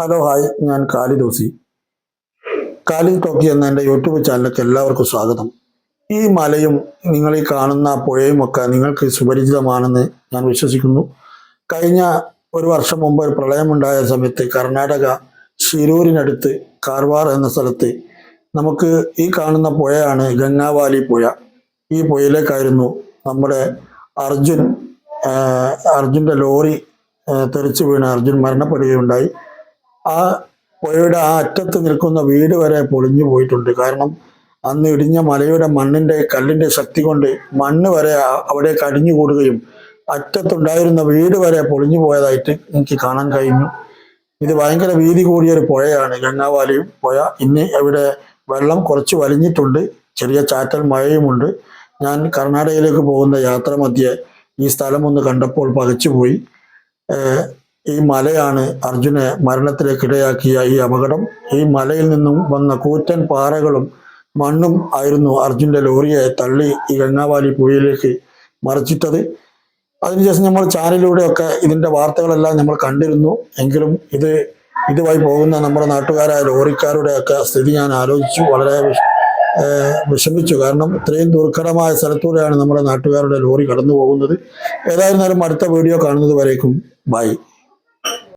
Hello hi ഞാൻ കാലി ദോസി. കാലി ടോക്കി എന്ന എന്റെ യൂട്യൂബ് ചാനലിലേക്ക് എല്ലാവർക്കും സ്വാഗതം. ഈ മലയും നിങ്ങൾ ഈ കാണുന്ന പുഴയും ഒക്കെ നിങ്ങൾക്ക് സുപരിചിതമാണെന്ന് ഞാൻ വിശ്വസിക്കുന്നു. കഴിഞ്ഞ ഒരു വർഷം മുമ്പ് ഒരു പ്രളയമുണ്ടായ സമയത്ത് കർണാടക ശിരൂരിനടുത്ത് കാർവാർ എന്ന സ്ഥലത്ത് നമുക്ക് ഈ കാണുന്ന പുഴയാണ് ഗംഗാവാലി പുഴ. ഈ പുഴയിലേക്കായിരുന്നു നമ്മുടെ അർജുൻ അർജുന്റെ ലോറി തെറിച്ചു വീണ് അർജുൻ മരണപ്പെടുകയുണ്ടായി. ആ പുഴയുടെ ആ അറ്റത്ത് നിൽക്കുന്ന വീട് വരെ പൊളിഞ്ഞു പോയിട്ടുണ്ട്. കാരണം അന്ന് ഇടിഞ്ഞ മലയുടെ മണ്ണിന്റെ കല്ലിന്റെ ശക്തി കൊണ്ട് മണ്ണ് വരെ അവിടെ കടിഞ്ഞു കൂടുകയും അറ്റത്തുണ്ടായിരുന്ന വീട് വരെ പൊളിഞ്ഞു പോയതായിട്ട് എനിക്ക് കാണാൻ കഴിഞ്ഞു. ഇത് ഭയങ്കര വീതി കൂടിയൊരു പുഴയാണ്. ഗംഗാവാലി പുഴ. ഇന്ന് ഇവിടെ വെള്ളം കുറച്ച് വലിഞ്ഞിട്ടുണ്ട്. ചെറിയ ചാറ്റൽ മഴയുമുണ്ട്. ഞാൻ കർണാടകയിലേക്ക് പോകുന്ന യാത്ര മധ്യേ ഈ സ്ഥലം ഒന്ന് കണ്ടപ്പോൾ പകച്ചുപോയി. ഈ മലയാണ് അർജുനെ മരണത്തിലേക്കിടയാക്കിയ ഈ അപകടം. ഈ മലയിൽ നിന്നും വന്ന കൂറ്റൻ പാറകളും മണ്ണും ആയിരുന്നു അർജുന്റെ ലോറിയെ തള്ളി ഈ ഗംഗാവാലി പുഴയിലേക്ക് മറിച്ചിട്ടത്. അതിനുശേഷം നമ്മൾ ചാനലിലൂടെയൊക്കെ ഇതിന്റെ വാർത്തകളെല്ലാം നമ്മൾ കണ്ടിരുന്നു. എങ്കിലും ഇത് ഇതുമായി പോകുന്ന നമ്മുടെ നാട്ടുകാരായ ലോറിക്കാരുടെ ഒക്കെ സ്ഥിതി ഞാൻ ആലോചിച്ചു. വളരെ വിഷമിച്ചു. കാരണം ഇത്രയും ദുർഘടമായ സ്ഥലത്തൂടെയാണ് നമ്മുടെ നാട്ടുകാരുടെ ലോറി കടന്നു പോകുന്നത് ഏതായിരുന്നാലും അടുത്ത വീഡിയോ കാണുന്നത് വരേക്കും. ബൈ.